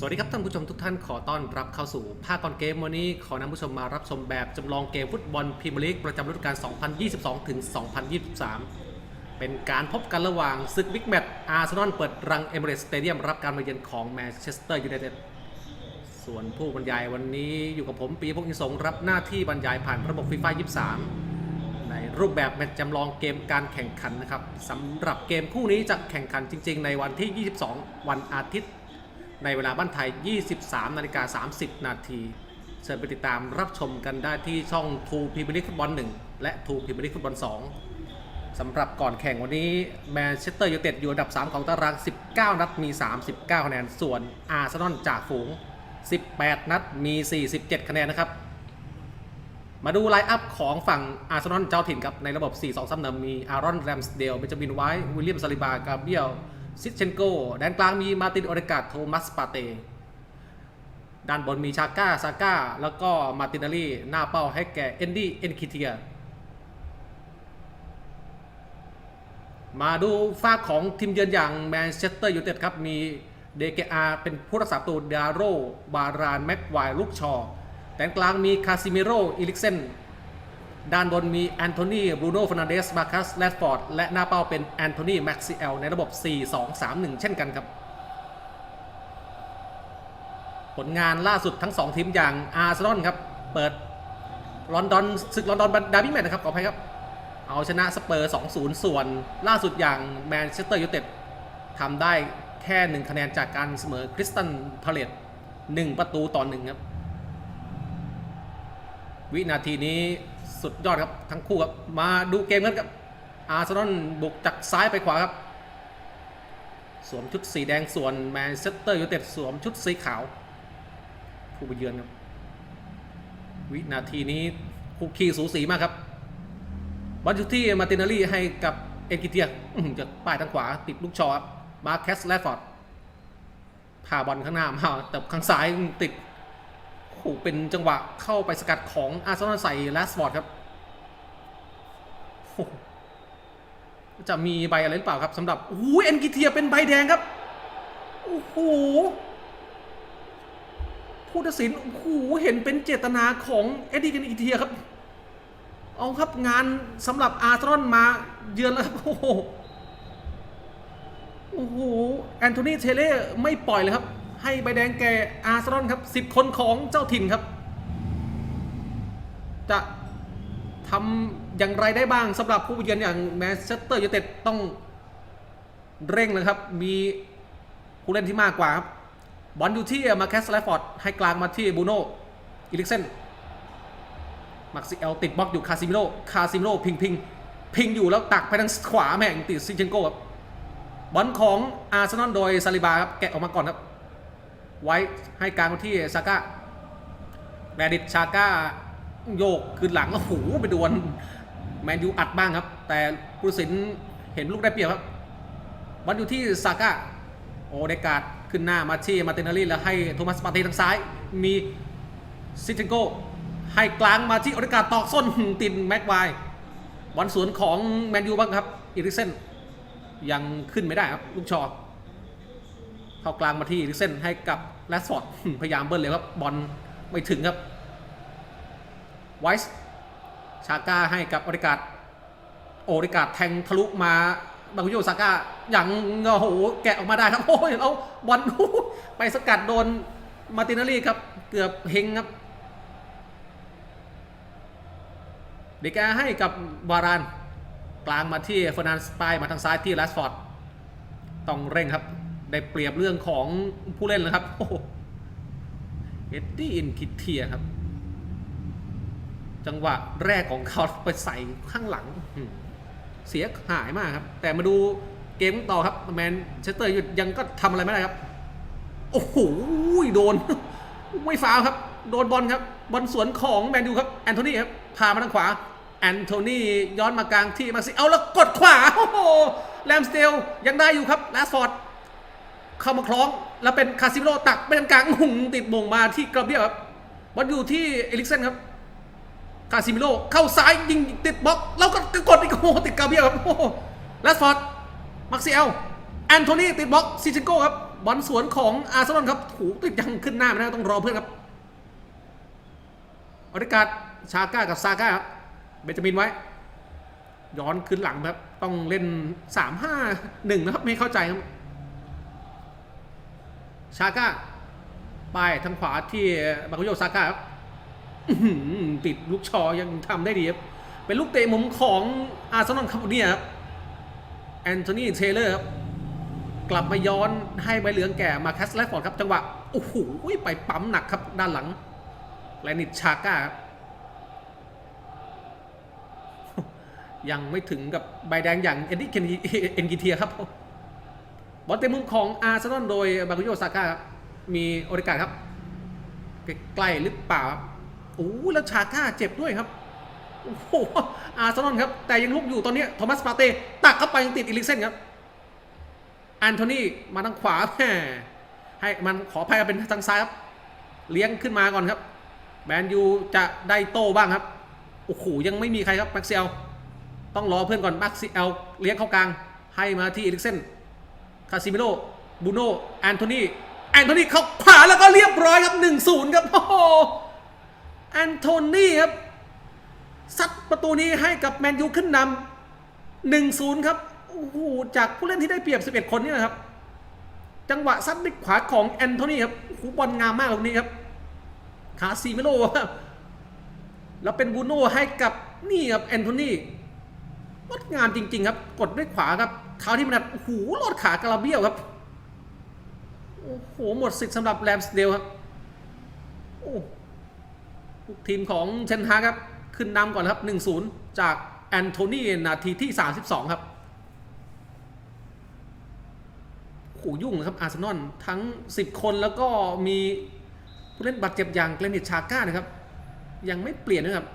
สวัสดีครับท่านผู้ชมทุกท่านขอต้อนรับเข้าสู่ภาคก่อนเกมวันนี้ขอนำผู้ชมมารับชมแบบจำลองเกมฟุตบอลพรีเมียร์ลีกประจำฤดูกาล 2022 ถึง 2023 เป็นการพบกันระหว่างศึกบิ๊กแมตช์อาร์เซนอลเปิดรังเอเมเรสสเตเดียมรับการมาเยือนของแมนเชสเตอร์ยูไนเต็ด ส่วนผู้บรรยายวันนี้อยู่กับผมปีพงศ์อินสงรับหน้าที่บรรยายผ่านระบบฟีฟ่า23 ในรูปแบบแมตช์จำลองเกมการแข่งขันนะครับสำหรับเกมคู่นี้จะแข่งขันจริง ๆ ในวันที่ 22 วันอาทิตย์ ในเวลาบ้านไทย 23 นาฬิกา 30 นาทีเชิญไปติดตามรับชมกันได้ที่ช่องทูพีบิลิกฟุตบอล1และทูพีบิลิกฟุตบอล2สำหรับก่อนแข่งวันนี้แมนเชสเตอร์ยูไนเต็ดอยู่อันดับ 3 ของตาราง 19 นัดมี 39 คะแนน ส่วนอาร์เซนอลจากฝูง 18 นัดมี 47 คะแนนนะครับ มาดูไลน์อัพของฝั่งอาร์เซนอลเจ้าถิ่นครับในระบบ 4-2 3 1มีอารอนแรมสเดลเบนจามินไวท์วิลเลียมซาลิบากาเบียล ซิเชนโกแดนกลางมีมาตินโอเดกาโทมัสปาเตด้านบนมีชาก้าซาก้า แล้วก็มาตินาลีหน้าเป้าให้แก่เอนดี้เอนคิเทีย มาดูฝ้ากของทีมเยือนอย่างแมนเชสเตอร์ยูไนเต็ดครับ มีเดเกอาเป็นผู้รักษาประตูดาโรบารานแม็กไวร์ลูกชอแดนกลางมีคาซิเมโรอิลิกเซน ด้านบนมีแอนโทนีบรูโน่ฟน a เดส มาคัสแรดฟอร์ด และหน้าเป้าเป็นแอนโทนีแม็กซิเอลในระบบ 4-2-3-1 เช่นกันครับ ผลงานล่าสุดทั้ง 2 ทีมอย่างอาร์เซนอลครับ เปิดลอนดอนศึกลอนดอนดาร์บี้แมตช์นะครับ ขออภัยครับ เอาชนะสเปอร์ 2-0 ส่วน ล่าสุดอย่างแมนเชสเตอร์ยูไนเต็ดทำได้แค่ 1 คะแนนจากการเสมอคริสตันพาเลต1ประตูต่อ1ครับ วินาทีนี้ สุดยอดครับทั้งคู่ครับมาดูเกมกันครับอาร์เซนอลบุกจากซ้ายไปขวาครับ สวมชุดสีแดงส่วนแมนเชสเตอร์ยูไนเต็ดสวมชุดสีขาว ผู้ไปเยือนครับวินาทีนี้คู่ขี้สูสีมากครับบอลอยู่ที่มาตินาลีให้กับเอ็นกิเทียอื้อหือจะป้ายทางขวาติดลูกชอครับมาแคสแลฟอร์ดพาบอลข้างหน้ามาแต่ข้างซ้ายติดโอ้เป็นจังหวะเข้าไปสกัดของอาร์เซนอลใส่แลสฟอร์ดครับโอ้โห จะมีใบอะไรหรือเปล่าครับสำหรับโอ้เอ็นกิเทียเป็นใบแดงครับโอ้โหผู้ตัดสินโอ้โหเห็นเป็นเจตนาของเอ็ดดี้กันอีเทียครับ เอาครับงานสำหรับอาร์เซนอลมาเยือนแล้วครับโอ้โหโอ้โหแอนโทนีเทเล่ไม่ปล่อยเลยครับ ให้ใบแดงแก่อาร์เซนอลครับสิบคนของเจ้าถิ่นครับ จะ ทำอย่างไรได้บ้างสำหรับผู้เยือนอย่างแมนเชสเตอร์ยูไนเต็ดต้องเร่งนะครับ มีผู้เล่นที่มากกว่าครับบอลอยู่ที่มาแคสแลฟฟอร์ดให้กลางมาที่บูโนอิลิกเซนมักซิเอลติดบล็อกอยู่คาซิมิโรคาซิมิโรพิงพิงพิงอยู่แล้วตักไปทางขวาแม่งติดซิเชนโก้ครับบอลของอาร์เซนอลโดยซาลิบาครับแกะออกมาก่อนครับ ไว้ให้กลางมาที่ซาก้าแรดิตชาก้า โยกคืนหลังโอ้โหไปดวลแมนยูอัดบ้างครับ แต่ผู้ตัดสินเห็นลูกได้เปรียบครับบอลอยู่ที่ซาก้าโอเดกาดขึ้นหน้ามาที่มาเตนาลีแล้วให้โทมัสปาเต้ทางซ้าย มีซินเชนโกให้กลางมาที่โอริกาตอกส้นตินแม็กไวบอลสวนของแมนยูบ้างครับอิริเซนยังขึ้นไม่ได้ครับลูกชอเข้ากลางมาที่อิริเซนให้กับแรดฟอร์ดพยายามเบิ้ลเลยครับบอลไม่ถึงครับ ไวส์ชาก้าให้กับโอริกาโอริกาแทงทะลุมาบาคุโยซาก้าอย่างโอ้โหแกะออกมาได้ครับโอ้ยแล้วบอลไปสกัดโดนมาตินาลีครับ เกือบเฮงครับเดกาให้กับวารานกลางมาที่เฟอร์นันสไปมาทางซ้ายที่แรสฟอร์ดต้องเร่งครับ ได้เปรียบเรื่องของผู้เล่นแล้วครับโอ้เอ็ดดี้อินคิเทียครับ จังหวะแรกของเขาไปใส่ข้างหลังเสียหายมากครับ แต่มาดูเกมต่อครับแมนเชสเตอร์ยุดยังก็ทำอะไรไม่ได้ครับ โอ้โหโดน ไม่ฟาวครับ โดนบอลครับ บอลสวนของแมนยูครับแอนโทนีครับพามาทางขวาแอนโทนีย้อนมากลางที่มาซิเอาแล้วกดขวาโอ้โหแรมสเตลยังได้อยู่ครับแลสฟอร์ดเข้ามาคล้อง แล้วเป็นคาซิโรตักไปทางกลางหุงติดมงมาที่กระเบียครับบอลอยู่ที่เอลิกเซนครับ คาซิมิโร่เข้าซ้ายยิงติดบล็อกแล้วก็กดอีกโอ้ติดกาเบียครับโอ้แรสฟอร์ดมักซิเอลแอนโทนีติดบล็อกซิชิโก้ครับบอลสวนของอาร์เซนอลครับถูกติดยังขึ้นหน้าไม่ได้ต้องรอเพื่อนครับอริกาดชาก้ากับซาก้าครับเบนจามินไว้ ย้อนขึ้นหลังครับ ต้องเล่น 3 5 1 นะครับ ไม่เข้าใจครับ ชาก้า ไปทางขวาที่บาคุโยซาก้าครับ ติดลูกชอยังทำได้ดีครับเป็นลูกเตะมุมของอาร์เซนอลครับเนี่ยครับแอนโทนีเทเลอร์ครับกลับมาย้อนให้ใบเหลืองแก่มาคัสแลฟฟอร์ดครับ จังหวะโอ้โหไปปั๊มหนักครับด้านหลังแลนิดชาก้าครับยังไม่ถึงกับใบแดงอย่างเอ็นดี้เคนเอ็นกิเทียครับ บอลเตะมุมของอาร์เซนอลโดยบาคุโยซาก้าครับมีโอริกาครับ ใกล้หรือเปล่าครับ โอ้แล้วชาก้าเจ็บด้วยครับ โอ้โหอาร์เซนอลครับ แต่ยังลุกอยู่ตอนนี้โทมัสปาเต้ตักเข้าไปยังติดอีลิกเซนครับแอนโทนีมาทางขวาแหมให้มันขอพายเป็นทางซ้ายครับ เลี้ยงขึ้นมาก่อนครับแมนยูจะได้โต้บ้างครับโอ้โหยังไม่มีใครครับแม็กซิเอลต้องรอเพื่อนก่อนแม็กซิเอลเลี้ยงเข้ากลาง ให้มาที่อีลิกเซนคาซิมิโลบูโนแอนโทนีแอนโทนีเข้าขวาแล้วก็เรียบร้อยครับ1-0ครับโอ้ แอนโทนีครับซัดประตูนี้ให้กับแมนยูขึ้นนำ1-0ครับโอ้โหจากผู้เล่นที่ได้เปรียบ 11 คนนี่นะครับ จังหวะซัดด้วยขวาของแอนโทนีครับโอ้โหบอลงามมากตรงนี้ครับคาซิมิโลครับแล้วเป็นบูโน่ให้กับนี่ครับแอนโทนีงดงามจริง ๆ ครับ กดด้วยขวาครับเท้าที่มันโอ้โหลอดขากระเบี้ยวครับโอ้โหหมดสิทธิ์สำหรับแรมสเดลครับโอ้ ทีมของเชนฮาครับ ขึ้นนำก่อนครับ 1-0 จากแอนโทนีนาทีที่ 32 ครับโอ้โหยุ่งนะครับอาร์เซนอลทั้ง 10 คนแล้วก็มีผู้เล่นบาดเจ็บอย่างเกรนิตชาก้านะครับ ยังไม่เปลี่ยนนะครับ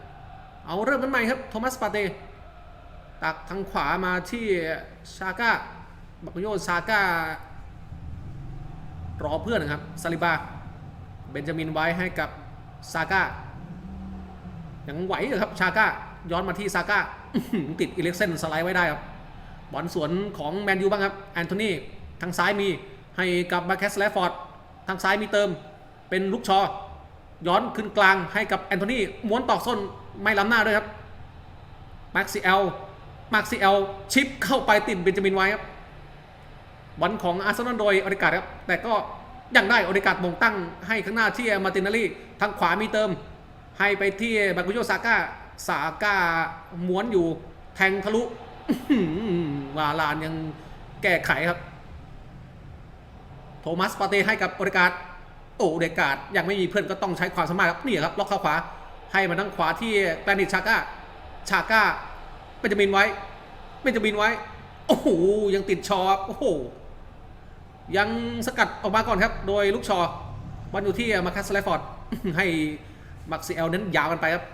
เอาเริ่มกันใหม่ครับโทมัสปาเตตักทางขวามาที่ชาก้าบักโยชาก้ารอเพื่อนนะครับซาลิบาเบนจามินไว้ให้กับซาก้า ยังไหวอยู่ครับชาก้าย้อนมาที่ซาก้าติดอิเล็กเซนสไลด์ไว้ได้ครับบอลสวนของแมนยูบ้างครับแอนโทนีทางซ้ายมีให้กับมาแคสแลฟฟอร์ดทางซ้ายมีเติมเป็นลูกชอ ย้อนขึ้นกลางให้กับแอนโทนีม้วนตอกส้นไม่ล้ำหน้าด้วยครับแม็กซิเอลแม็กซิเอลชิปเข้าไปติดเบนจามินไว้ครับบอลของอาร์เซนอลโดยออริการดครับแต่ก็ยังได้ออริการดมงตั้งให้ข้างหน้าที่มาตินาลีทางขวามีเติม ให้ไปที่บากุโยซาก้าซาก้าม้วนอยู่แทงทะลุวาลานยังแก้ไขครับ โทมัสปาเต้ให้กับออริการดโอ้ออริการดยังไม่มีเพื่อนก็ต้องใช้ความสามารถครับนี่ครับล็อกเข้าขวา ให้มาทางขวาที่แกรนิตชาก้าชาก้าเบนจามินไว้เบนจามินไว้ โอ้โหยังติดชอบโอ้โหยังสกัดออกมาก่อนครับ โดยลูกชอบอลอยู่ที่มาคัสไลฟอร์ดให้ มักซิเอลนั้นยาวกันไปครับ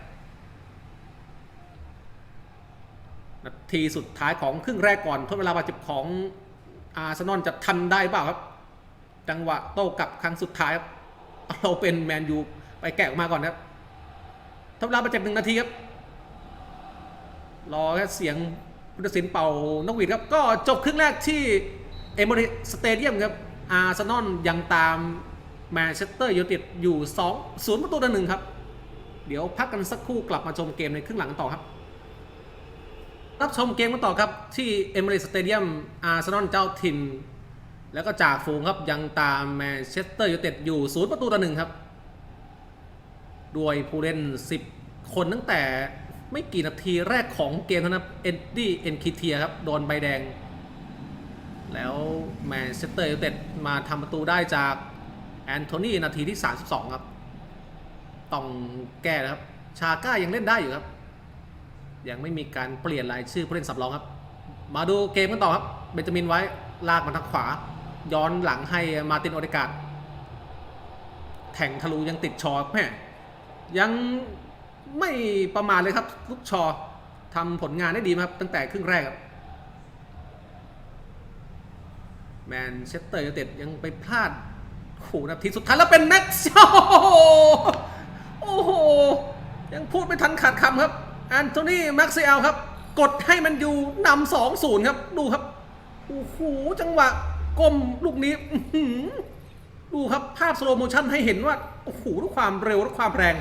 นาทีสุดท้ายของครึ่งแรกก่อนทดเวลาบาดเจ็บของอาร์เซนอลจะทันได้เปล่าครับ จังหวะโต้กลับครั้งสุดท้ายครับเราเป็นแมนยูไปแกะออกมาก่อนครับทดเวลาบาดเจ็บหนึ่งนาทีครับรอแค่เสียงพุทธศิลป์เป่านกหวีดครับ ก็จบครึ่งแรกที่เอมอริสเตเดียมครับอาร์เซนอลยังตามแมนเชสเตอร์ยูไนเต็ดอยู่2 0ประตูต่อหนึ่งครับ เดี๋ยวพักกันสักครู่กลับมาชมเกมในครึ่งหลังกันต่อครับ รับชมเกมกันต่อครับ ที่เอม r ร t สเตเดียมอาร์เซนอลเจ้าถิ่น แล้วก็จากฝูงครับยังตามแมนเชสเตอร์ยูไนเต็ดอยู่ศูนย์ประตูต่อหนึ่งครับด้วยผู้เล่น 10 คนตั้งแต่ไม่กี่นาทีแรกของเกมเท่านั้นเอ็ดดี้เอ็นคิเทียครับ โดนใบแดง แล้วแมนเชสเตอร์ยูไนเต็ดมาทำประตูได้จากแอนโทนีนาทีที่ 32 ครับ ต้องแก้นะครับ ชาก้ายังเล่นได้อยู่ครับ ยังไม่มีการเปลี่ยนรายชื่อผู้เล่นสำรองครับ มาดูเกมกันต่อครับ เบนจามินไว้ลากมาทางขวา ย้อนหลังให้มาตินโอเดกาดแทงทะลุยังติดชอแม่ยังไม่ประมาณเลยครับ ลูกชอทำผลงานได้ดีครับ ตั้งแต่ครึ่งแรกครับแมนเชสเตอร์ยูไนเต็ดยังไปพลาดโอ้โหนาทีสุดท้ายแล้วเป็นแม็กซ์ โอ้โห ยังพูดไม่ทันขาดคำครับแอนโทนีแม็กซิเอลครับ กดให้มันอยู่นำสองศูนย์ครับ ดูครับโอ้โหจังหวะก้มลูกนี้ดูครับภาพสโลโมชั่นให้เห็นว่าโอ้โหด้วยความเร็วและความแรง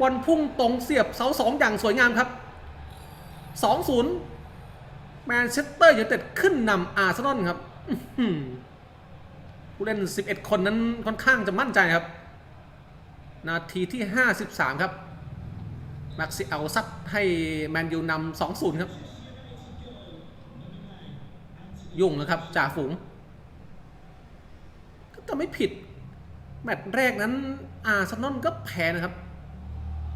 บอลพุ่งตรงเสียบเสาสองอย่างสวยงามครับ2-0แมนเชสเตอร์ยูไนเต็ดขึ้นนำอาร์เซนอลครับผู้เล่น 11 คนนั้นค่อนข้างจะมั่นใจครับ นาทีที่ 53 ครับแม็กซิเอลซัดให้แมนยูนำ2-0ครับ ยุ่งนะครับจ่าฝูง ก็จะไม่ผิด แมตช์แรกนั้นอาร์เซนอลก็แพ้นะครับ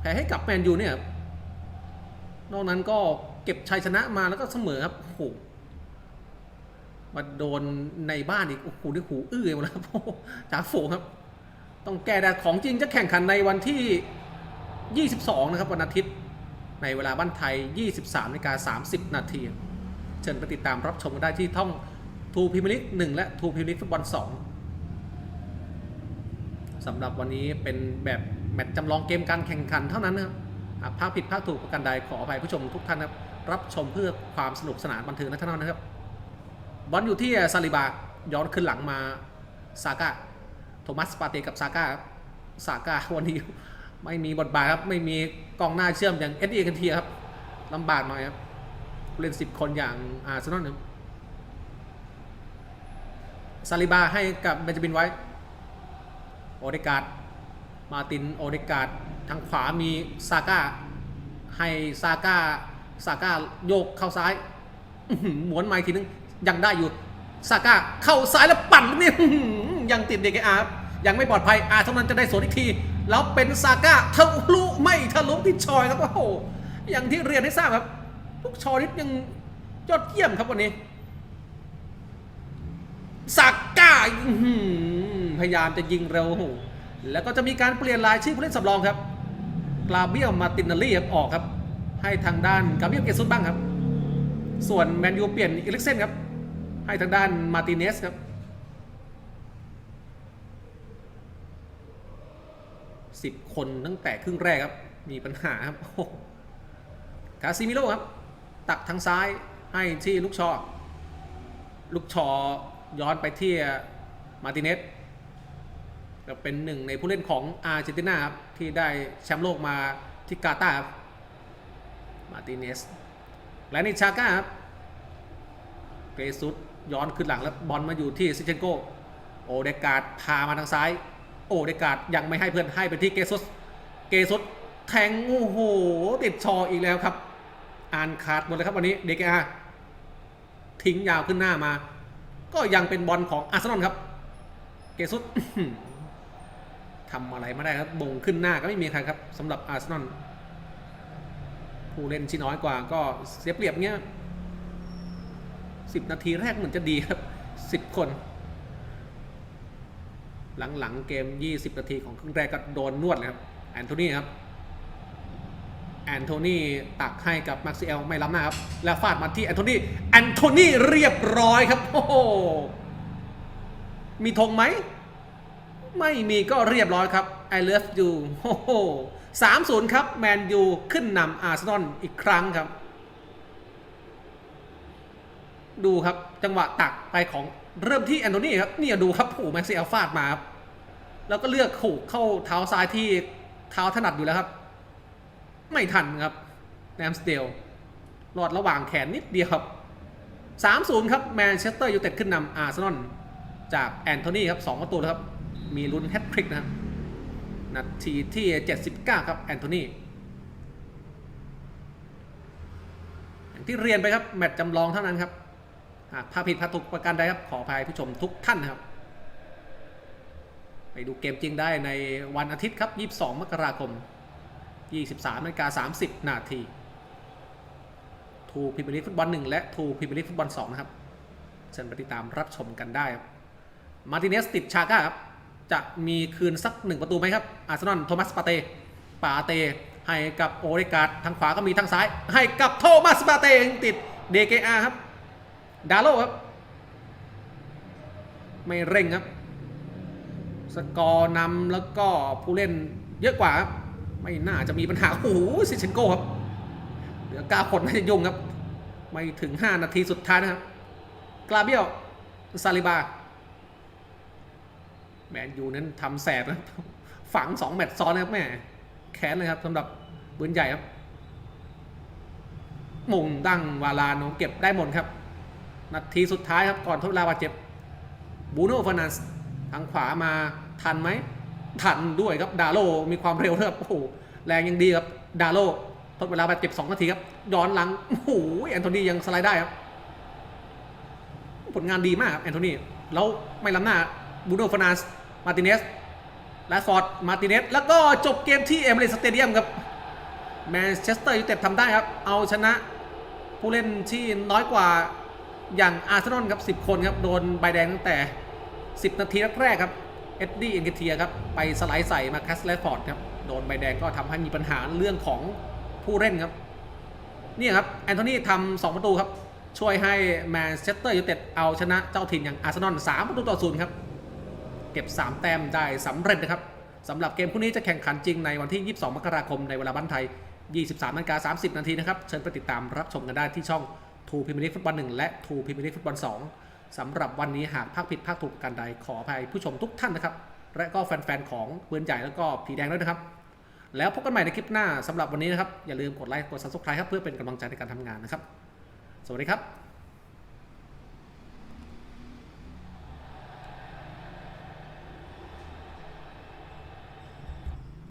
แพ้ให้กับแมนยูเนี่ย นอกนั้นก็เก็บชัยชนะมาแล้วก็เสมอครับโอ้โหมาโดนในบ้านอีกโอ้โหนี่หูอื้อหมดแล้วครับจ่าฝูงครับ ต้องแก้แต่ของจริงจะแข่งขันในวันที่ 22 นะครับวันอาทิตย์ ในเวลาบ้านไทย 23นาฬิกา30 นาทีเชิญไปติดตามรับชมกันได้ที่ท่องทูพิมลิก1และทูพิมลิกฟุตบอล2สำหรับวันนี้เป็นแบบแมตช์จำลองเกมการแข่งขันเท่านั้นนะครับหากภาพผิดภาพถูกประการใดขออภัยผู้ชมทุกท่านนะครับรับชมเพื่อความสนุกสนานบันเทิงและเท่านั้นะครับบอลอยู่ที่ซาลิบาย้อนขึ้นหลังมาซาก้า โทมัสปาเตกับซาก้าครับซาก้าวันนี้ไม่มีบทบาทครับ ไม่มีกองหน้าเชื่อมอย่างเอ็ดดี้กันเทียครับลำบากหน่อยครับเล่นสิบคนอย่างอาร์เซนอลครับซาลิบาให้กับเบนจามินไว้ โอเดการ์ดมาตินโอเดการ์ดทางขวามีซาก้าให้ซาก้าซาก้าโยกเข้าซ้ายหมุนมาอีกทีนึงยังได้อยู่ซาก้าเข้าซ้ายแล้วปั่นนี่ ยังติดเด็กอาร์ยังไม่ปลอดภัยอาเท่านั้นจะได้สวนอีกที แล้วเป็นซาก้าทะลุไม่ทะลุที่ชอยครับโอ้โหอย่างที่เรียนให้ทราบครับลูกชอยนี่ยังยอดเยี่ยมครับวันนี้ซาก้าพยายามจะยิงเร็วโอ้โหแล้วก็จะมีการเปลี่ยนรายชื่อผู้เล่นสำรองครับกลาเบียมาตินารีครับออกครับ ให้ทางด้านกาเบียเกซุสบ้างครับ ส่วนแมนยูเปลี่ยนอีลิกเซนครับ ให้ทางด้านมาติเนสครับ สิบคนตั้งแต่ครึ่งแรกครับ มีปัญหาครับคาซิมิโร่ครับ ตักทางซ้ายให้ที่ลูกชอ ลูกชอย้อนไปที่มาติเนสก็เป็นหนึ่งในผู้เล่นของอาร์เจนตินาครับ ที่ได้แชมป์โลกมาที่กาตาร์ครับ มาติเนส และนิชาก้าครับเกรซุสย้อนขึ้นหลังแล้วบอลมาอยู่ที่ซิเชนโกโอเดกาดพามาทางซ้าย โอเดกาดยังไม่ให้เพื่อนให้ไปที่เกซุสเกซุสแทงโอ้โหติดชออีกแล้วครับ อ่านขาดหมดเลยครับวันนี้เดกาทิ้งยาวขึ้นหน้ามา ก็ยังเป็นบอลของอาร์เซนอลครับ เกซุสทำอะไรไม่ได้ครับบงขึ้นหน้าก็ไม่มีใครครับสำหรับอาร์เซนอลผู้เล่นที่น้อยกว่าก็เสียเปรียบเงี้ยสิบนาทีแรกเหมือนจะดีครับสิบคน หลังๆเกม 20 นาทีของครึ่งแรกก็โดนนวดเลยครับแอนโทนีครับแอนโทนีตักให้กับมาร์ซิเอลไม่ล้ำหน้าครับ แล้วฟาดมาที่แอนโทนีแอนโทนีเรียบร้อยครับ โอ้โหมีธงไหม ไม่มีก็เรียบร้อยครับ I love you โอ้โหสามศูนย์ครับ แมนยูขึ้นนำอาร์เซนอลอีกครั้งครับ ดูครับจังหวะตักไปของ เริ่มที่แอนโทนีครับเนี่ยดูครับโอ้โหแม็กซี่อัลฟาดมาครับแล้วก็เลือกขู่เข้าเท้าซ้ายที่เท้าถนัดอยู่แล้วครับ ไม่ทันครับแนมสเตลรอดระหว่างแขนนิดเดียวครับ3-0 ครับแมนเชสเตอร์ยูไนเต็ดขึ้นนำอาร์เซนอลจากแอนโทนีครับ2ประตูแล้วครับ มีลุ้นแฮตทริกนะครับนาทีที่ 79 ครับแอนโทนีอย่างที่เรียนไปครับ แมตช์จำลองเท่านั้นครับ หากพลาดผิดพลาดถูกประการใดครับขออภัยผู้ชมทุกท่านนครับ ไปดูเกมจริงได้ในวันอาทิตย์ครับ 22 มกราคม 23นาฬิกา30 นาทีทูพิมพ์ลีกฟุตบอล1และทูพิมพ์ลีกฟุตบอล2นะครับเชิญไปติดตามรับชมกันได้ครับมาร์ติเนสติดชาก้าครับจะมีคืนสักหนึ่งประตูไหมครับ อาร์เซนอลโทมัสปาเตปาเต ให้กับโอเดการ์ดทางขวาก็มีทางซ้าย ให้กับโทมัสปาเตติดเดเกอาครับ ดาโลครับ ไม่เร่งครับ สกอร์นำแล้วก็ผู้เล่นเยอะกว่าครับ ไม่น่าจะมีปัญหา โอ้โหซิเชนโก้ครับ เหลือก้าคนน่าจะยุ่งครับ ไม่ถึง 5 นาทีสุดท้ายนะครับ กลาเบียลซาลิบา แมนยูนั้นทำแสบนะฝังสองแมตช์ซ้อนนะครับแม่แค้นเลยครับสำหรับปืนใหญ่ครับมงดั้งวาลานเก็บได้หมดครับ นาทีสุดท้ายครับก่อนทดเวลาบาดเจ็บบูโน่ฟานันส์ทางขวามาทันไหมทันด้วยครับดาโลมีความเร็วครับโอ้โหแรงยังดีครับดาโลทดเวลาบาดเจ็บ2นาทีครับย้อนหลังโอ้โหแอนโทนียังสไลด์ได้ครับผลงานดีมากครับแอนโทนีแล้วไม่ล้ำหน้าบูโน่ฟานันส์มาติเนสและฟอร์ดมาติเนสแล้วก็จบเกมที่เอเมเรตสเตเดียมครับแมนเชสเตอร์ยูไนเต็ดทำได้ครับ เอาชนะผู้เล่นที่น้อยกว่า อย่างอาร์เซนอลครับ 10 คนครับ โดนใบแดงตั้งแต่ 10 นาทีแรกๆครับ เอ็ดดี้เอ็นเกเทียครับ ไปสไลด์ใส่มาคัสเลฟฟอร์ดครับ โดนใบแดงก็ทำให้มีปัญหาเรื่องของผู้เล่นครับ นี่ครับ แอนโทนีทำสองประตูครับ ช่วยให้แมนเชสเตอร์ยูไนเต็ดเอาชนะเจ้าถิ่นอย่างอาร์เซนอล3ประตูต่อศูนย์ครับ เก็บ 3 แต้มได้สำเร็จนะครับสำหรับเกมคู่นี้จะแข่งขันจริงในวันที่ 22 มกราคมในเวลาบ้านไทย 23นาฬิกา30 นาทีนะครับ เชิญไปติดตามรับชมกันได้ที่ช่อง ทูพิมพ์ลีฟุตบอลหนึ่งและทูพิมพ์ลีฟุตบอลสองสำหรับวันนี้หากภาคผิดภาคถูกกันใดขออภัยผู้ชมทุกท่านนะครับ และก็แฟนๆของปืนใหญ่แล้วก็ผีแดงด้วยนะครับ แล้วพบกันใหม่ในคลิปหน้าสำหรับวันนี้นะครับอย่าลืมกดไลค์กดซับสไครต์ครับเพื่อเป็นกำลังใจในการทำงานนะครับ สวัสดีครับ